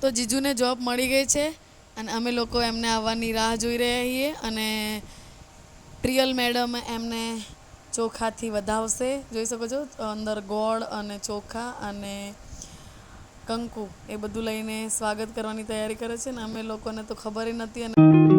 તો જીજુને જોબ મળી ગઈ છે અને અમે લોકો એમને આવવાની રાહ જોઈ રહ્યા છીએ અને પ્રિયલ મેડમ એમને ચોખાથી વધાવશે. જોઈ શકો છો, અંદર ગોળ અને ચોખા અને કંકુ એ બધું લઈને સ્વાગત કરવાની તૈયારી કરે છે ને અમે લોકોને તો ખબર નથી અને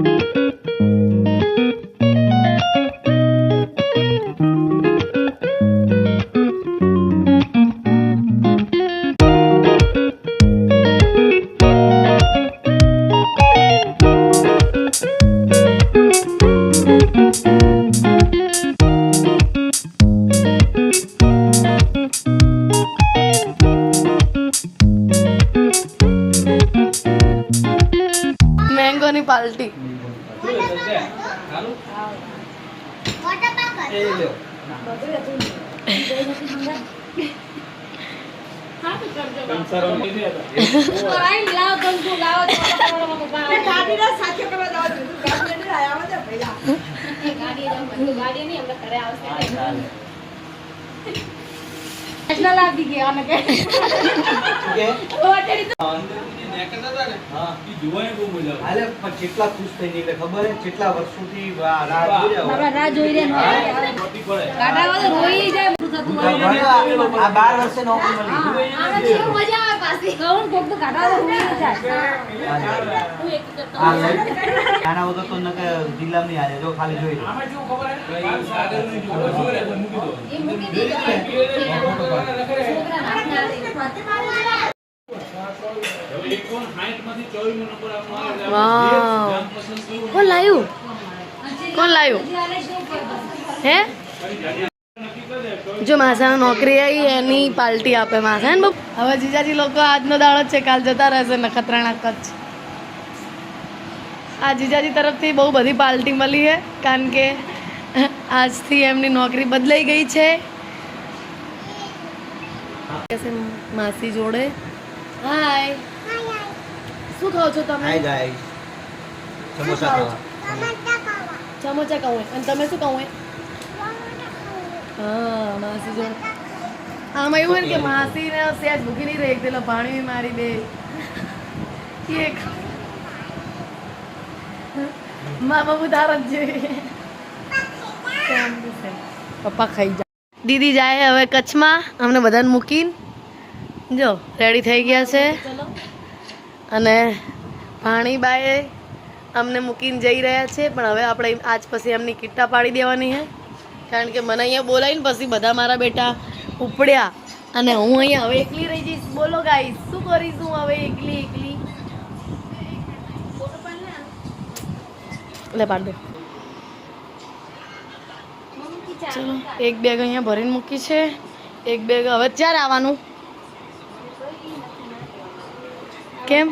ની પાલટી ગાડી ગાડી નહીં હમણાં ઘરે આવશે મેંગોની પાર્ટી હાલે તો કેટલા ખુશ થઈ નીકળે. ખબર હે કેટલા વર્ષોથી વા- રાહ જોઈ રહ્યા હોય. આ બાર વર્ષે નોકરી મળી નાના વગર તો નકે જિલ્લામાં નહીં હાલે જો ખાલી જોઈ કોણ લાયું? કોણ લાયું? હે? જો માસાને નોકરી આવી એની પાર્ટી આપે માસા ને હવે જીજાજી લોકો આજનો દાડો જ છે કાલ જતા રહેશે નખત્રાણા કચ્છ. આ જીજાજી તરફથી બહુ બધી પાર્ટી મળી છે કારણ કે આજથી એમની નોકરી બદલાઈ ગઈ છે. માસી જોડે. હાય શું ખાઓ છો તમે? હાય ગાઈસ સમોસા ખાવા. સમોસા કહું અને તમે શું કહું હા માસી જોડે આમાં એવું ને કે માસીને સહેજ ભૂખી નહીં રહી પેલો પાણી મારી બે. એક. મા બાબુ તાર જ જોઈએ પપ્પા ખાઈ જાય દીદી જાય હવે કચ્છમાં અમને બધાને મૂકીને. જો રેડી થઈ ગયા છે. અને ભાણીબાએ અમને મૂકીને જઈ રહ્યા છે પણ હવે આપણે આજ પછી એમની કિટ્ટા પાડી દેવાની છે. કારણ કે મને અહીંયા બોલાવીને પછી બધા મારા બેટા ઉપડ્યા. અને હું અહીંયા હવે એકલી રહી જઈશ. બોલો ગાઈ શું કરીશું હવે એકલી એકલી? લે પાડ દે. ચલો, એક બેગ અહીંયા ભરીને મૂકી છે. એક બેગ હવે ક્યારે આવવાનું? કેમ?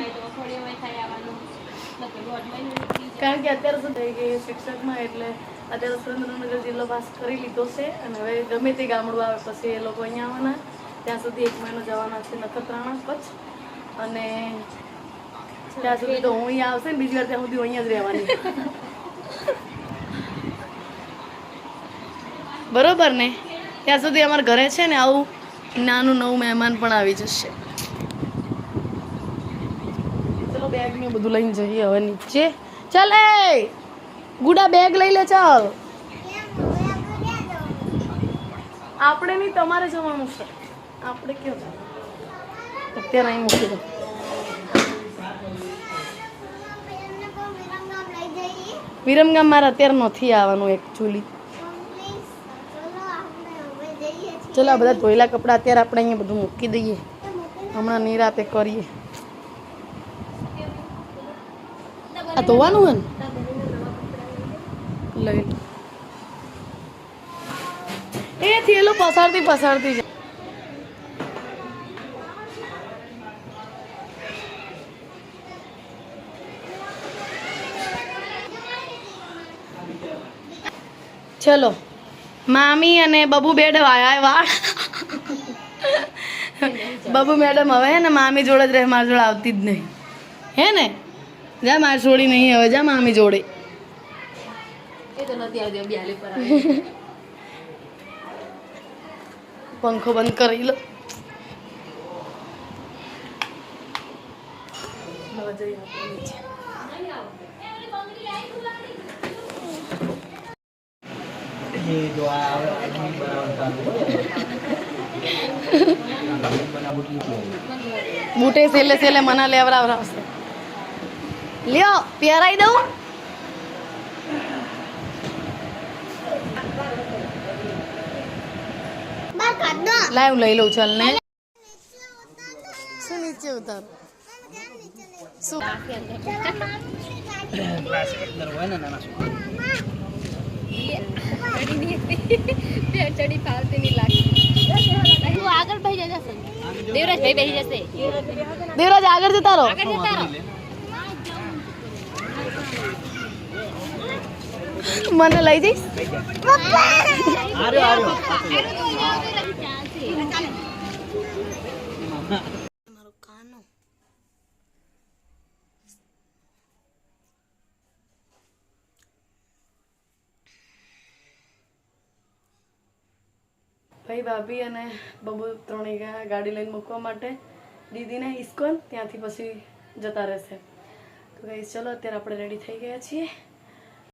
કારણ કે અત્યારે શું થઈ ગઈ શિક્ષકમાં એટલે અત્યારે સુરેન્દ્રનગર જિલ્લો પાસ કરી લીધો છે અને હવે ગમે તે ગામડું આવે પછી એ લોકો અહીંયા આવવાના. ત્યાં સુધી એક મહિનો જવાના છે નખત્રાણા કચ્છ. અને ત્યાં સુધી તો હું અહીંયા આવશે ને બીજી વાર ત્યાં સુધી અહીંયા જ રહેવાની. બરોબર ને? ત્યાં સુધી અમારા ઘરે છે ને આવું નાનું નવું મહેમાન પણ આવી જશે. ચલો બેગ ને બધું લઈને જઈએ હવે નીચે. ચાલ! ગુડા બેગ લઈ લે, ચાલ. આપણે નહીં, તમારે જવાનું છે. આપણે કેવું અત્યારે અહીં મૂકી દો. વિરમગામ મારે અત્યારે નથી આવવાનું એકચ્યુઅલી ચલો, આ બધા ધોયેલા કપડાં અત્યારે આપણે અહીંયા બધું મૂકી દઈએ. હમણાં નિરાતે કરીએ. આ ધોવાનું હોય ને? લઈ. એ થેલો પસારતી પસારતી જાય. ચલો. મામી અને બબુ બેડ વાયા વાળ. બબુ મેડમ હવે હે ને મામી જોડે જ રહે, મારી જોડે આવતી જ નહીં. હે ને? જા, મારી છોડી નહીં, હવે જા મામી જોડે. પંખો બંધ કરી લો. કરે. કેટલું સેલે સેલે મને લેવરાવરાવશે લ્યો પહેરાઈ દઉં. લાવ લઈ લઉં ચાલ ને શું નીચે ઉતાર? શું. ચડી ફાવતી નહીં લાગતી તું આગળ ભાઈ જશે. દેવરાજ ભાઈ બેસી જશે. દેવરાજ આગળ જતા રહો. આગળ જતા રહો. મને લઈ જઈશ? ભાઈ, ભાભી અને બબુ ત્રણેય ગયા ગાડી લઈને મૂકવા માટે. દીદીને ઇસ્કોન ત્યાંથી પછી જતા રહેશે. તો ગઈ ચલો, અત્યારે આપણે રેડી થઈ ગયા છીએ.